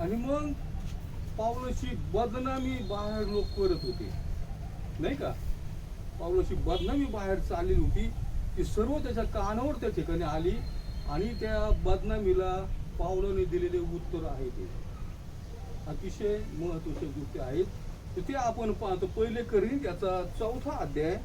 आणि मग पावलाची बदनामी बाहेर लोक करत होते. नाही का? पावलाची बदनामी बाहेर चाललेली होती. ती सर्व त्याच्या कानावर त्या ठिकाणी आली आणि त्या बदनामीला पावलाने दिलेले उत्तर आहे ते. अतिशय महत्त्वाच्या गोष्टी आहेत. तर ते आपण पाहतो पहिले करीन त्याचा चौथा अध्याय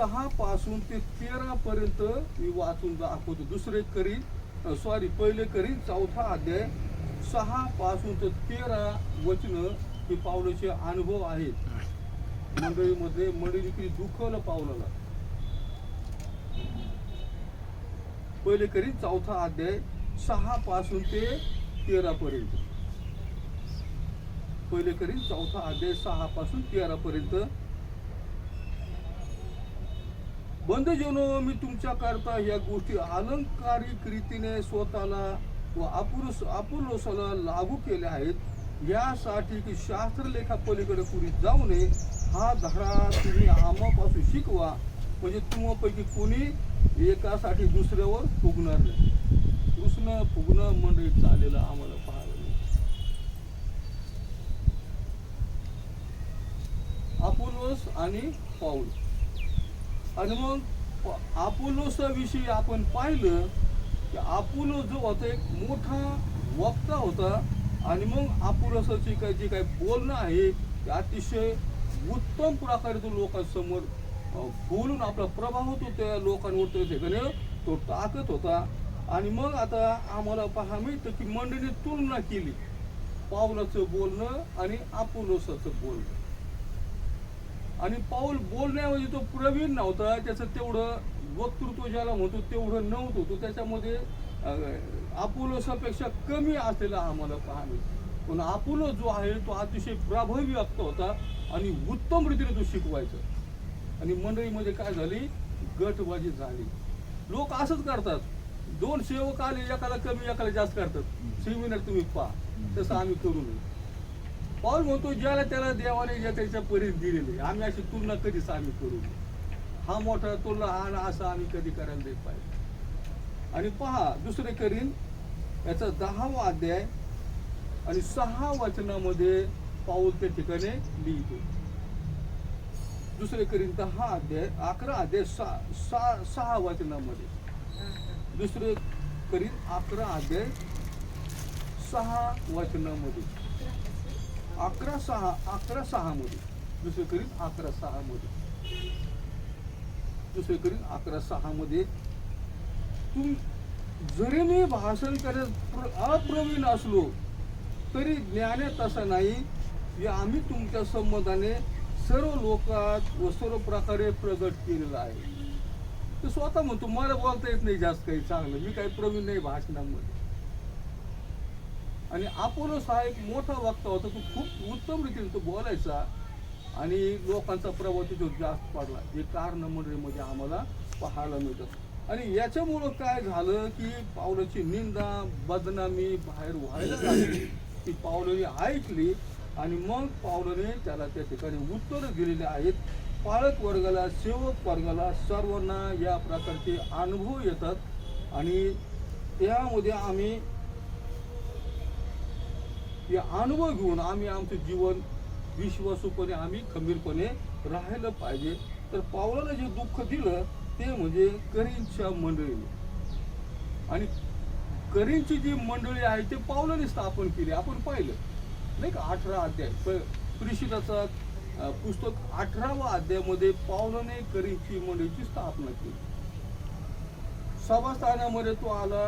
सहा पासून ते तेरा पर्यंत मी वाचून दाखवतो. दुसरे करीन सॉरी पहिले करीन चौथा अध्याय. सहा पासून ते तेरा वचन हे पावलाचे अनुभव आहेत. मंडळीमध्ये मंडळी दुखवलं पावलाला. पहिले करीन चौथा अध्याय सहा पासून ते तेरा पर्यंत पहिले करीन चौथा अध्याय सहा पासून तेरा पर्यंत बंधजनो मी तुमच्याकरता या गोष्टी अलंकारिक रीतीने स्वतःला व अपुरुष अपुलोसाला लागू केल्या आहेत. यासाठी की शास्त्रलेखा पलीकडे जाऊ नये हा धडा तुम्ही आम्हापासून शिकवा. म्हणजे तुम्हापैकी कोणी एकासाठी दुसऱ्यावर फुगणार नाही. कृष्ण फुगणं मंडळी चाललेलं आम्हाला पाहायला मिळतं. आणि पाऊल. आणि मग अपोलोसा विषयी आपण पाहिलं की अपोलो जो होता एक मोठा वक्ता होता आणि मग अपोलोसाची काय जे काही बोलणं आहे ते अतिशय उत्तम प्रकारे तो लोकांसमोर बोलून आपला प्रभाव होतो त्या लोकांवर त्या ठिकाणी तो टाकत होता. आणि मग आता आम्हाला पहा मिळतं की मंडळीने तुलना केली. पावलाचं बोलणं आणि अपोलोसाचं बोलणं. आणि पाऊल बोलण्याऐवजी तो प्रवीण नव्हता त्याचं तेवढं वक्तृत्व ज्याला म्हणतो तेवढं नव्हतं. तो त्याच्यामध्ये अपोलोसापेक्षा कमी असलेला आम्हाला पाहणे. पण अपोलो जो आहे तो अतिशय प्रभावी व्यक्त होता आणि उत्तम रीतीने तो शिकवायचा. आणि मंडळीमध्ये काय झाली? गटबाजी झाली. लोक असंच करतात. दोन सेवक आले एकाला कमी एकाला जास्त करतात. सेमिनार तुम्ही पहा. तसं आम्ही करू नये. पाऊल म्हणतो ज्याला त्याला देवाने ज्या त्याच्या परीस दिलेली. आम्ही अशी तुलना कधीच आम्ही करू हा मोठा तो लहान असा आम्ही कधी करायला देत पाहिजे. आणि पहा दुसरे करीन याचा दहावा अध्याय आणि सहा वचनामध्ये पाऊल त्या ठिकाणी लिहितो. दुसरे करीन दहा अध्याय अकरा अध्याय सहा सहा सहा वचनामध्ये. दुसरे करीन अकरा अध्याय सहा वचनामध्ये. अकरा सहा अकरा सहा मध्ये. दुसरे करीन अकरा सहा मध्ये. दुसरे करीन अकरा सहा मध्ये. तुम जरी मी भाषण करत अप्रवीण असलो तरी ज्ञानात तसं नाही. की आम्ही तुमच्या संबंधाने सर्व लोकात व सर्व प्रकारे प्रगट केलेलं आहे. तो स्वतः म्हणतो मला बोलता येत नाही जास्त काही चांगलं. मी काही प्रवीण नाही भाषणामध्ये. आणि अपोलोस हा एक मोठा वक्ता होता तो खूप उत्तम रीतीने तो बोलायचा आणि लोकांचा प्रभाव तिथं जास्त पडला. जे कारण मंडळीमध्ये आम्हाला पाहायला मिळतं. आणि याच्यामुळं काय झालं की पावलाची निंदा बदनामी बाहेर व्हायला लागली. ती पावलाने ऐकली आणि मग पावलाने त्याला त्या ठिकाणी उत्तरं दिलेली आहेत. पालक वर्गाला सेवक वर्गाला सर्वांना या प्रकारचे अनुभव येतात. आणि त्यामध्ये आम्ही ते अनुभव घेऊन आम्ही आमचं जीवन विश्वासूपणे आम्ही खंबीरपणे राहिलं पाहिजे. तर पावलाला जे दुःख दिलं ते म्हणजे करींच्या मंडळीने. आणि करींची जी मंडळी आहे ते पावलाने स्थापन केली. आपण पाहिलं. नाही का? अठरा अध्याय. परिषदाचा पुस्तक अठरावा अध्यायामध्ये पावलाने करींची मंडळीची स्थापना केली. सभास्थानामध्ये तो आला.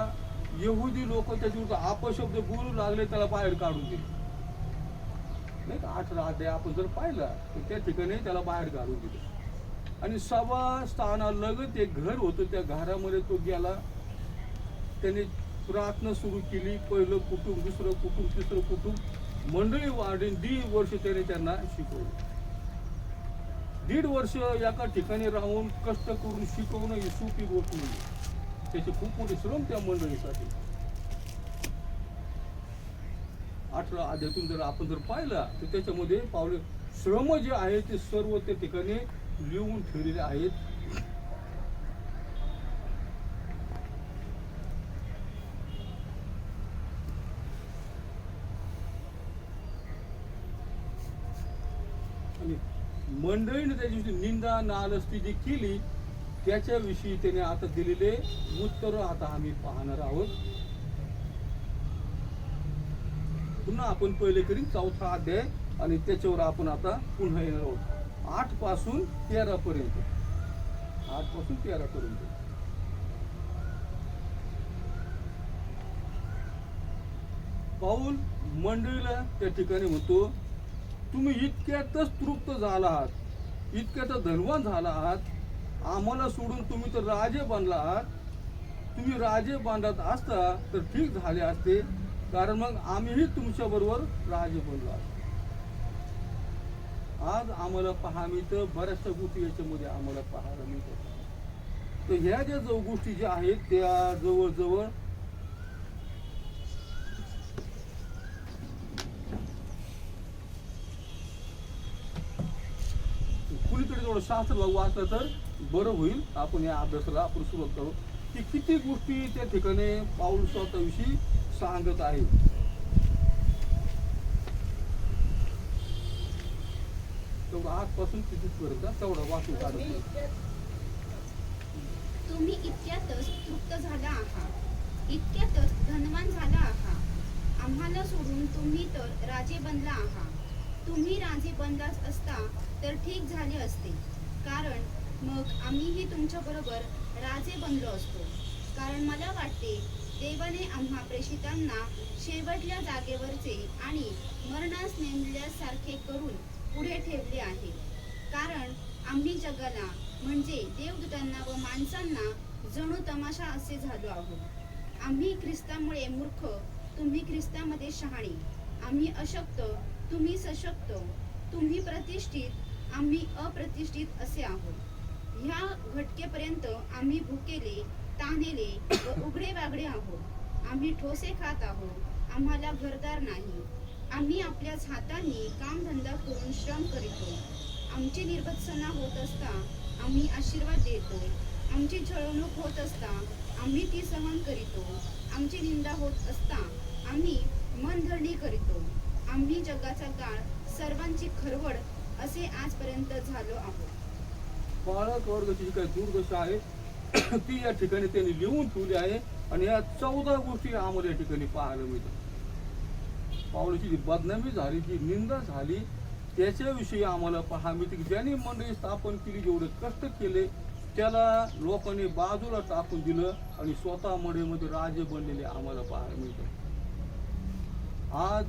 येहुदी लोक त्याच्यावर अपशब्द बोलू लागले त्याला बाहेर काढून दिले नाही का? अठरा अध्याय आपण जर पाहिला तर त्या ठिकाणी त्याला बाहेर काढून दिले. आणि सभा स्थानालगत एक घर होतं त्या घरामध्ये तो गेला. त्याने प्रार्थना सुरू केली. पहिलं कुटुंब दुसरं कुटुंब तिसरं कुटुंब. मंडळी वाढून दीड वर्ष त्याने त्यांना शिकवलं. दीड वर्ष एका ठिकाणी राहून कष्ट करून शिकवणं ही सोपी गोष्ट नाही. त्याचे खूप मोठे श्रम त्या मंडळीसाठी. अठरा अध्यातून जर आपण जर पाहिला तर त्याच्यामध्ये पावले श्रम जे आहे ते सर्व त्या ठिकाणी लिहून ठेवलेले आहेत. आणि मंडळीने त्या दिवशी निंदा नालस्ती जी केली त्याच्याविषयी त्याने आता दिलेले उत्तर आता आम्ही पाहणार आहोत. पुन्हा आपण पहिले करीन चौथा अध्याय आणि त्याच्यावर आपण आता पुन्हा येणार आहोत. आठपासून तेरा पर्यंत आठपासून तेरा पर्यंत पाऊल मंडळीला त्या ठिकाणी म्हणतो तुम्ही इतक्यातच तृप्त झाला आहात इतक्यातच धनवान झाला आहात आम्हाला सोडून तुम्ही तर राजे बनला आहात तुम्ही राजे बांधत असता तर ठीक झाले असते. कारण मग आम्हीही तुमच्या बरोबर राजे बनलो असतो आज आम्हाला पहा मिळतं बऱ्याचशा गोष्टी याच्यामध्ये आम्हाला पाहायला मिळतात. तर ह्या ज्या जो गोष्टी ज्या आहेत त्या जवळजवळ थोडं शास्त्र भाऊ वाचलं तर बरं होईल. आपण या अभ्यासाला आपण सुरुवात करू. की किती गोष्टी त्या ठिकाणी पाऊल स्वतःविषयी सांगत आहे तेवढं आजपासून किती पर्यंत? तेवढं वाचून काढत तुम्ही इतक्यातच तृप्त झाला आहात. इतक्यातच धनवान झाला आहात. आम्हाला सोडून तुम्ही तर राजे बनला आहात. तुम्ही राजे बनलाच असता तर ठीक झाले असते. कारण मग आम्हीही तुमच्याबरोबर राजे बनलो असतो. कारण मला वाटते देवाने आम्हा प्रेषितांना शेवटल्या जागेवरचे आणि मरणास नेमल्यासारखे करून पुढे ठेवले आहे. कारण आम्ही जगाला म्हणजे देवदूतांना व माणसांना जणू तमाशा असे झालो आहोत. आम्ही ख्रिस्तामुळे मूर्ख तुम्ही ख्रिस्तामध्ये शहाणे. आम्ही अशक्त तुम्ही सशक्त तुम्ही प्रतिष्ठित आम्ही अप्रतिष्ठित असे आहोत. ह्या घटकेपर्यंत आम्ही भुकेले तानेले व उघडे वागडे आहोत. आम्ही ठोसे खात आहोत. आम्हाला घरदार नाही. आम्ही आपल्याच हातांनी कामधंदा करून श्रम करीतो. आमची निर्भत्सना होत असता आम्ही आशीर्वाद देतो. आमची छळवणूक होत असता आम्ही ती सहन करीतो. आमची निंदा होत असता आम्ही मनधरणी करीतो. आम्ही जगाचा काळ सर्वांची खरवड असे आजपर्यंत झालो आहोत. बाळक वर्गाची जी काही दुर्दशा आहे ती या ठिकाणी त्यांनी लिहून ठेवली आहे आणि या चौदा गोष्टी आम्हाला या ठिकाणी पाहायला मिळतात. पावलाची जी बदनामी झाली जी निंदा झाली त्याच्याविषयी आम्हाला पाहा मिळते की ज्यांनी मंडळी स्थापन केली जेवढे कष्ट केले त्याला लोकांनी बाजूला टाकून दिलं आणि स्वतः मंडळीमध्ये राजे बनलेले आम्हाला पाहायला मिळतात. आज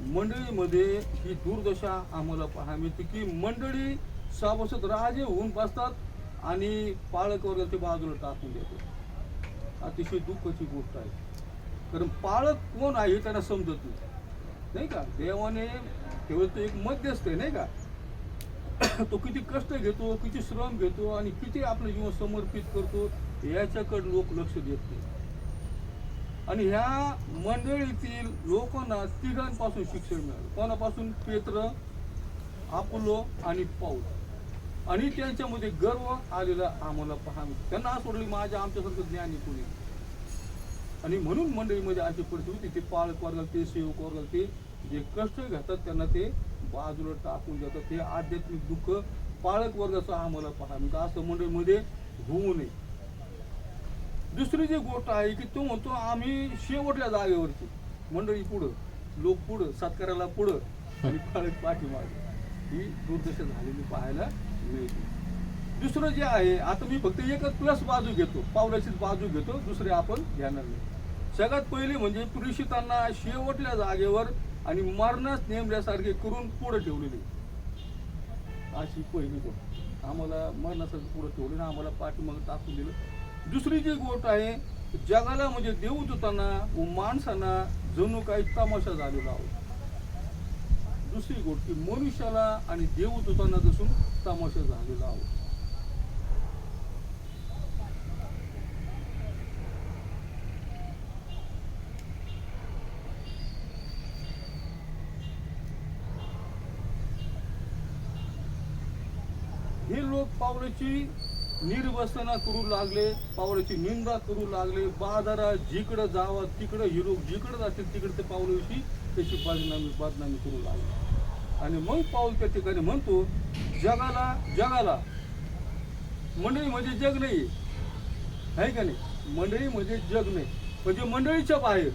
मंडळीमध्ये ही दुर्दशा आम्हाला पाहायला मिळते की मंडळी सभासद राजे होऊन बसतात आणि पाळक वर्गाच्या बाजूला टाकून देतात. अतिशय दुःखाची गोष्ट आहे. कारण पाळक कोण आहे हे त्यांना समजत नाही. नाही का? देवाने केवळ तो एक मध्यस्थ आहे नाही का? तो किती कष्ट घेतो किती श्रम घेतो आणि किती आपलं जीवन समर्पित करतो याच्याकडे लोक लक्ष देत नाही. आणि ह्या मंडळीतील लोकांना तिघांपासून शिक्षण मिळालं. कोणापासून? पेत्र अपोलो आणि पाऊल आणि त्यांच्यामध्ये गर्व आलेला आम्हाला पहा त्यांना असं माझ्या आमच्यासारखं ज्ञानी कोणी नाही. आणि म्हणून मंडळीमध्ये अशी परिस्थिती होती. ते पाळक वर्गाल ते सेवक वर्गाल ते जे कष्ट घेतात त्यांना ते बाजूला टाकून जातात ते आध्यात्मिक दुःख पाळक वर्गाचं आम्हाला पहा असं मंडळीमध्ये होऊ नये. दुसरी जी गोष्ट आहे की तो म्हणतो आम्ही शेवटल्या जागेवरती. मंडळी पुढं लोक पुढं सातकऱ्याला पुढं आणि पाळक पाठीमागे. ही दुर्दशा झालेली पाहायला मिळते. दुसरं जे आहे आता मी फक्त एकच प्लस बाजू घेतो पावलाचीच बाजू घेतो दुसरे आपण घेणार नाही. सगळ्यात पहिले म्हणजे पुरुषितांना शेवटल्या जागेवर आणि मरणास नेमल्यासारखे करून पुढे ठेवलेले. अशी पहिली गोष्ट. आम्हाला मरणासारखं पुढे ठेवलं आणि आम्हाला पाठीमागं टाकून दिलं. दुसरी जी गोष्ट आहे जगाला म्हणजे देवदूतांना व माणसांना जणू काही तमाशा झालेला आहोत दुसरी गोष्ट की मनुष्याला आणि देवदूतांना जसून तमाशा झालेला आहोत हे लोक पावलाची निर्वसन करू लागले पावलाची निंदा करू लागले बाजारात जिकडं जावं तिकडं हिरो जिकडं जातील तिकडे ते पावलाविषयी त्याची बदनामी बदनामी करू लागले. आणि मग पाऊल त्या ठिकाणी म्हणतो जगाला जगाला मंडळी म्हणजे जग नाही. आहे का नाही? मंडळी म्हणजे जग नाही. म्हणजे मंडळीच्या बाहेर.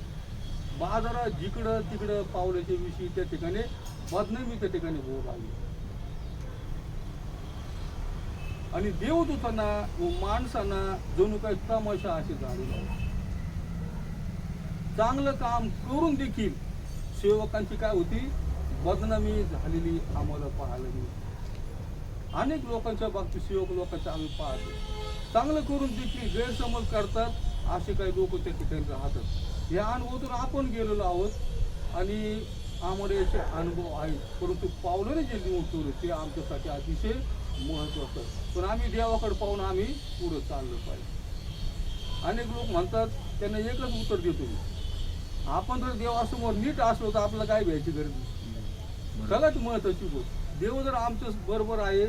बाजारात जिकडं तिकडं पावलाच्या विषयी त्या ठिकाणी बदनामी त्या ठिकाणी होऊ लागली. आणि देवदूतांना व माणसांना जणू काही तमाशा असे झालेला चांगलं काम करून देखील सेवकांची काय होती? बदनामी झालेली आम्हाला पाहायला मिळते. अनेक लोकांच्या बाबतीत सेवक लोकांच्या आम्ही पाहतो. चांगलं करून देखील गैरसमज करतात असे काही लोक त्या ठिकाणी राहतात. या अनुभवातून आपण गेलेलो आहोत आणि आम्हाला याचे अनुभव आहेत. परंतु पावलाने जे निवड ते आमच्यासाठी अतिशय महत्त्वाचं पण आम्ही देवाकडे पाहून आम्ही पुढं चाललं पाहिजे. अनेक लोक म्हणतात त्यांना एकच उत्तर देतो मी. आपण जर देवासमोर नीट असलो तर आपल्याला काय घ्यायची गरज नाही. सगळ्यात महत्वाची गोष्ट देव जर आमच्या बरोबर आहे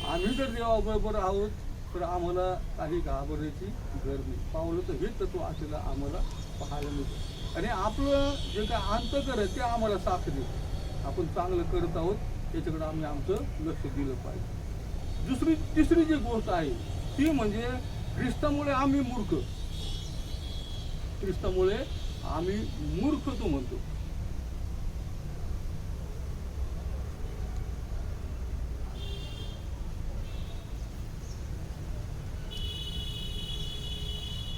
आम्ही जर देवाबरोबर आहोत तर आम्हाला काही घाबरायची गरज नाही. पावलं तर हे तत्व असलेलं आम्हाला पाहायला मिळतं. आणि आपलं जे काय अंतकर आहे ते आम्हाला साथ देतं. आपण चांगलं करत आहोत त्याच्याकडे आम्ही आमचं लक्ष दिलं पाहिजे. दुसरी तिसरी जी गोष्ट आहे ती म्हणजे ख्रिस्तामुळे आम्ही मूर्ख. ख्रिस्तामुळे आम्ही मूर्ख तो म्हणतो.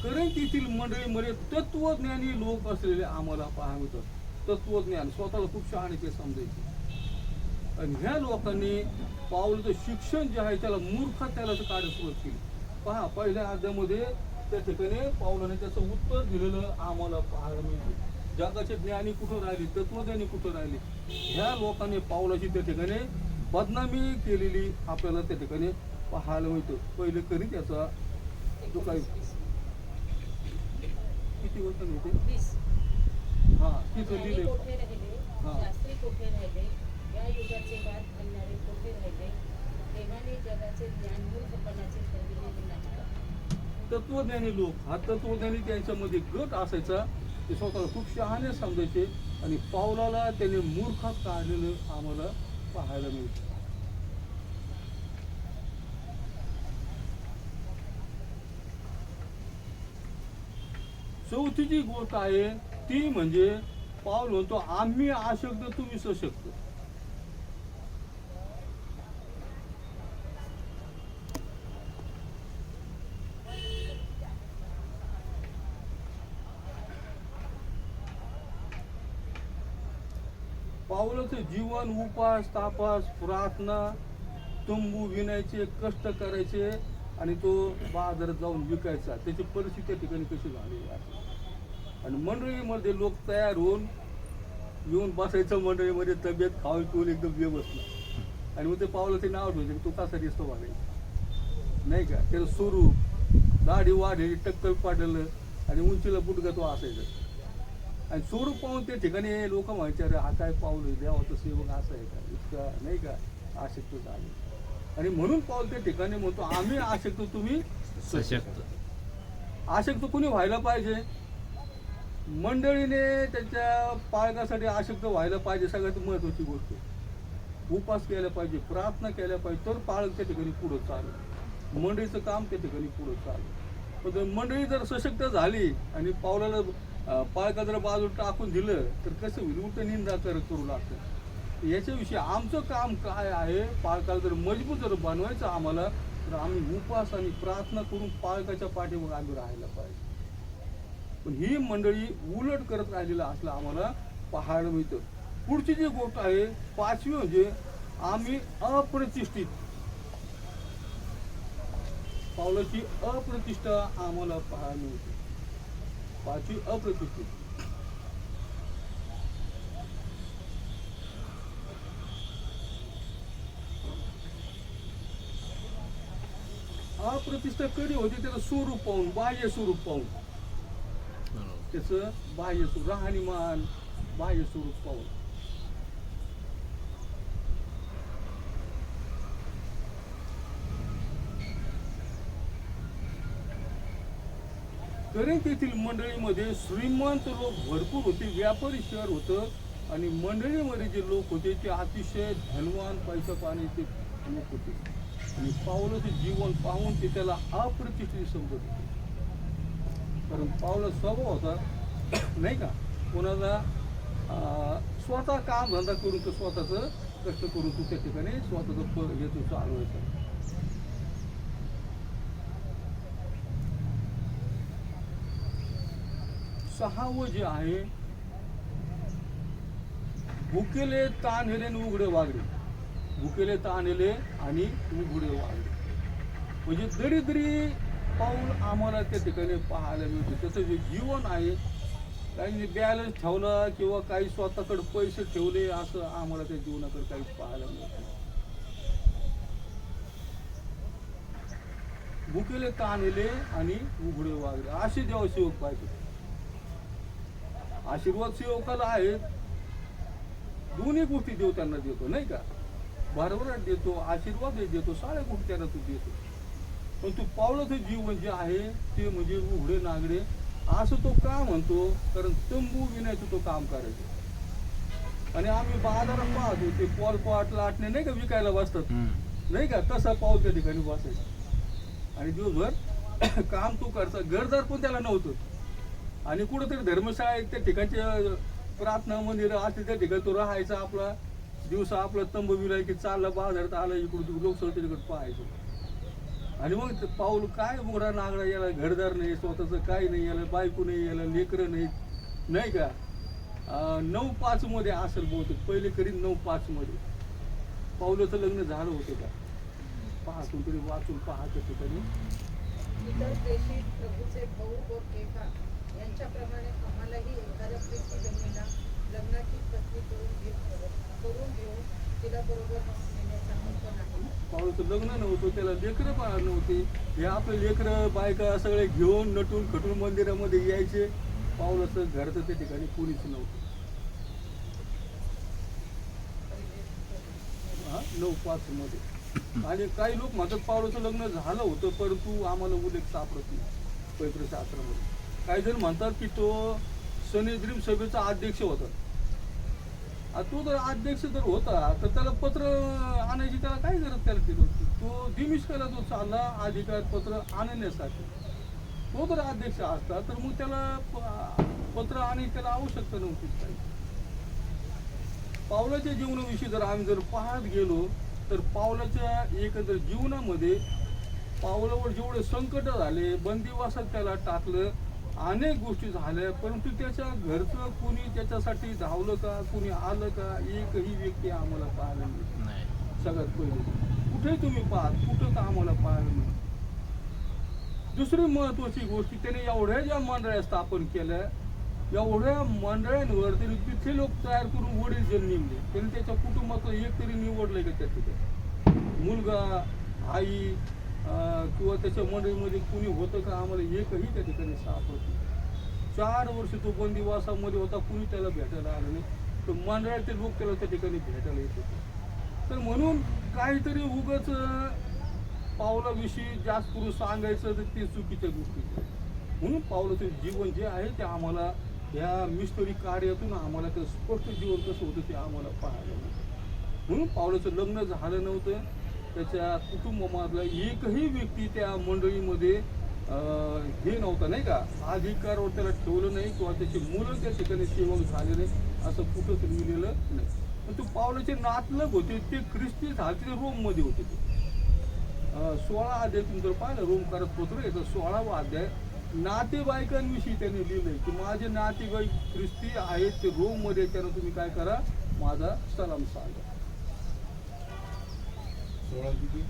करंट येथील मंडळीमध्ये तत्वज्ञानी लोक असलेले आम्हाला पाहायला तत्वज्ञान स्वतःला खूप शहाणे ते समजायचे. आणि ह्या लोकांनी पावलं शिक्षण जे आहे त्याला मूर्ख त्याला काढ सुरुवात केली. पहा पहिल्या अध्यामध्ये त्या ठिकाणी पावलाने त्याचं उत्तर दिलेलं आम्हाला पाहायला मिळते जगाचे ज्ञानी कुठं राहिले? तत्वज्ञानी कुठं राहिले? ह्या लोकांनी पावलाची त्या ठिकाणी बदनामी केलेली आपल्याला त्या ठिकाणी पाहायला मिळतं. पहिले करी त्याचा जो काही किती वर्ष वीस. हा तिथं लिहिले. हा. या युगाचे वाद घालणारे कोठे राहिले? देवाने जगाचे ज्ञान मूर्खपणाचे ठरविलेले नाही तत्वज्ञानी लोक हा तत्वज्ञानी त्यांच्यामध्ये गट असायचा ते स्वतःला खूप शहाणे समजायचे आणि पावलाला त्याने मूर्ख काढलेलं आम्हाला पाहायला मिळतं. चौथी जी गोष्ट आहे ती म्हणजे पाऊल म्हणतो आम्ही अशक्त तुम्ही सशक्त पावलाचं जीवन उपास तापास प्रार्थना तंबू विणायचे कष्ट करायचे आणि तो बाजारात जाऊन विकायचा. त्याची परिस्थिती त्या ठिकाणी कशी झालेली आहे आणि मंडळीमध्ये लोक तयार होऊन येऊन बसायचं मंडळीमध्ये तब्येत खाऊन पिऊन एकदम व्यवस्थित. आणि मग ते पावलं ते नाव ठेवते तू कसा दिसतो बघायला नाही का? त्याचं स्वरूप दाढी वाढली टक्कल पाडलं आणि उंचीला बुटगत तो असायचं. आणि स्वरूप पाहून त्या ठिकाणी लोक म्हणायचे अरे हा काय पाऊल देवाचं सेवक असं आहे का? इतका नाही का आशक्त झाले? आणि म्हणून पाऊल त्या ठिकाणी म्हणतो आम्ही आशक्त तुम्ही सशक्त. आशक्त कुणी व्हायला पाहिजे? मंडळीने त्याच्या पाळण्यासाठी आशक्त व्हायला पाहिजे सगळ्यात महत्वाची गोष्ट. उपास केला पाहिजे प्रार्थना केल्या पाहिजे तर पाळक त्या ठिकाणी पुढं चालेल मंडळीचं काम त्या ठिकाणी पुढं पण जर मंडळी जर सशक्त झाली आणि पावलाला पाळका जर बाजू टाकून दिलं तर कसं होईल? उलट निंदा कर करू लागतं. याच्याविषयी आमचं काम काय आहे? पाळकाला जर मजबूत जर बनवायचं आम्हाला तर आम्ही उपास आणि प्रार्थना करून पाळकाच्या पाठीवर आम्ही राहायला पाहिजे. पण ही मंडळी उलट करत राहिलेलं असलं आम्हाला पाहायला मिळतं. पुढची जी गोष्ट आहे पाचवी म्हणजे आम्ही अप्रतिष्ठित. पावलाची अप्रतिष्ठा आम्हाला पाहायला मिळते. पाचवी अप्रतिष्ठित अप्रतिष्ठा कधी होते त्याचं स्वरूप पाहून बाह्य स्वरूप पाहून त्याचं बाह्य स्वरूप राहणीमान बाह्य स्वरूप पाहून करेन तेथील मंडळीमध्ये श्रीमंत लोक भरपूर होते व्यापारी शहर होतं आणि मंडळीमध्ये जे लोक होते ते अतिशय धनवान पैसा पाण्याचे लोक होते. आणि पावलाचं जीवन पाहून ते त्याला अप्रतिष्ठित समजत होते. कारण पावला स्वभाव होता नाही का? कोणाला स्वतः काम धंदा करून तो स्वतःचं कष्ट करून तो त्या ठिकाणी स्वतःचं प हे चालवायचं. सहावं जे आहे. भुकेले ताणले आणि उघडे वागडे. भुकेले ताणले आणि उघडे वागडे. म्हणजे दरिद्री पाऊल आम्हाला त्या ठिकाणी पाहायला मिळते. त्याचं जे जीवन आहे काही बॅलन्स ठेवला किंवा काही स्वतःकडे पैसे ठेवले असं आम्हाला त्या जीवनाकडे काही पाहायला मिळत भुकेले ताणले आणि उघडे वागले असे देवासेवक पाहिजे आशीर्वाद सेवकाला आहेत दोन्ही गोष्टी देव त्यांना देतो नाही का? भरभराट देतो आशीर्वाद देतो साऱ्या गोष्टी त्यांना तू देतो. पण तू पावलाचं जीवन जे आहे ते म्हणजे उघडे नागडे असं तो का म्हणतो? कारण तंबू विणायचं तो काम करायचं. आणि आम्ही बाजारात पाहतो ते पोलपाट लाटणे नाही का विकायला बसतात? नाही का? तसा पाऊल त्या ठिकाणी बसायचा. आणि दिवसभर काम तू करता घरदार पण त्याला नव्हतं. आणि कुठंतरी धर्मशाळा त्या ठिकाणचे प्रार्थना मंदिर असते त्या ठिकाणी तो राहायचा आपला. दिवसा आपला तंब विलाय की चालला बाजारात आला इकडून तिकडे लोकसभा तिकडे पाहायचं. आणि मग ते पाऊल काय मोठा नागडा याला घरदार नाही स्वतःचं काय नाही याला बायको नाही याला लेकरं नाही नाही का? नऊ पाच मध्ये असेल बहुतेक. पहिले करीन नऊ पाच मध्ये. पाऊलाचं लग्न झालं होतं का? पहा तरी वाचून पहा त्या ठिकाणी. इतर देशी प्रभूचे भाऊ व केफा यांच्याप्रमाणे आम्हालाही एखाद्या प्रीती जमिनीला लग्नाची पत्नी करून घेऊ करून घेऊन तिला बरोबर नेण्याचा हक्क नाही. लग्न नव्हतं त्याला लेकरं पण नव्हते. हे आपले लेकरं बायका सगळे घेऊन नटून खटून मंदिरामध्ये यायचे. पाऊलाचं घरचं त्या ठिकाणी कोणीच नव्हतं. हा, नऊ पाच मध्ये. आणि काही लोक म्हणतात पावलाचं लग्न झालं होतं परंतु आम्हाला उल्लेख सापडत नाही. पवित्रशास्त्रामध्ये काही जण म्हणतात की तो सनेद्रीम सभेचा अध्यक्ष होता. तो जर अध्यक्ष जर होता तर त्याला पत्र आणायची त्याला काय गरज त्याला केलं होती तो दिमिष्काला जो चालला अधिकार पत्र आणण्यासाठी. तो जर अध्यक्ष असता तर मग त्याला पत्र आणि त्याला आवश्यकता नव्हती काही. पावलाच्या जीवनाविषयी जर आम्ही जर पाहत गेलो तर पावलाच्या एकंदर जीवनामध्ये पावलावर जेवढे संकट झाले बंदिवासात त्याला टाकलं अनेक गोष्टी झाल्या परंतु त्याच्या घरचं कुणी त्याच्यासाठी धावलं का कुणी आलं का एकही व्यक्ती आम्हाला पाहायला मिळत नाही. सगळ्यात पहिले. कुठे तुम्ही पाहात कुठं का आम्हाला पाहायला मिळत दुसरी महत्वाची गोष्ट त्याने एवढ्या ज्या मंडळ्या स्थापन केल्या एवढ्या मंडळांवर त्यांनी तिथले लोक तयार करून वडील जण नेमले त्यांनी त्याच्या कुटुंबाचं एक तरी निवडलंय का त्या ठिकाणी? मुलगा आई किंवा त्याच्या मंडळीमध्ये कुणी होतं का? आम्हाला एकही त्या ठिकाणी सापडत चार वर्ष तो बंदिवासामध्ये होता कुणी त्याला भेटायला आलं नाही. तर मंडळाचे लोक त्याला त्या ठिकाणी भेटायला येत होते. तर म्हणून काहीतरी उगच पावलाविषयी जास्त करून सांगायचं तर ते चुकीच्या गोष्टी. म्हणून पावलाचं जीवन जे आहे ते आम्हाला या मिस्टरी कार्यातून आम्हाला ते स्पष्ट जीवन कसं होतं ते आम्हाला पाहायला म्हणून पावलाचं लग्न झालं नव्हतं. त्याच्या कुटुंबामधला एकही व्यक्ती त्या मंडळीमध्ये हे नव्हता नाही का? अधिकारवर त्याला ठेवलं नाही किंवा त्याची मुलं त्या ठिकाणी सेवक झाले नाही असं कुठंच लिहिलेलं नाही. पण तो पावलाचे नातलग होते ते ख्रिस्ती झाले ते रोममध्ये होते ते. सोळा अध्याय तुम्ही जर पाहिलं रोमकारक पत्र येतं सोळावा अध्याय नातेवाईकांविषयी त्यांनी लिहिलंय की माझे नातेवाईक ख्रिस्ती आहेत ते रोममध्ये त्यांना तुम्ही काय करा? माझा सलाम सांगा. सोळा किती?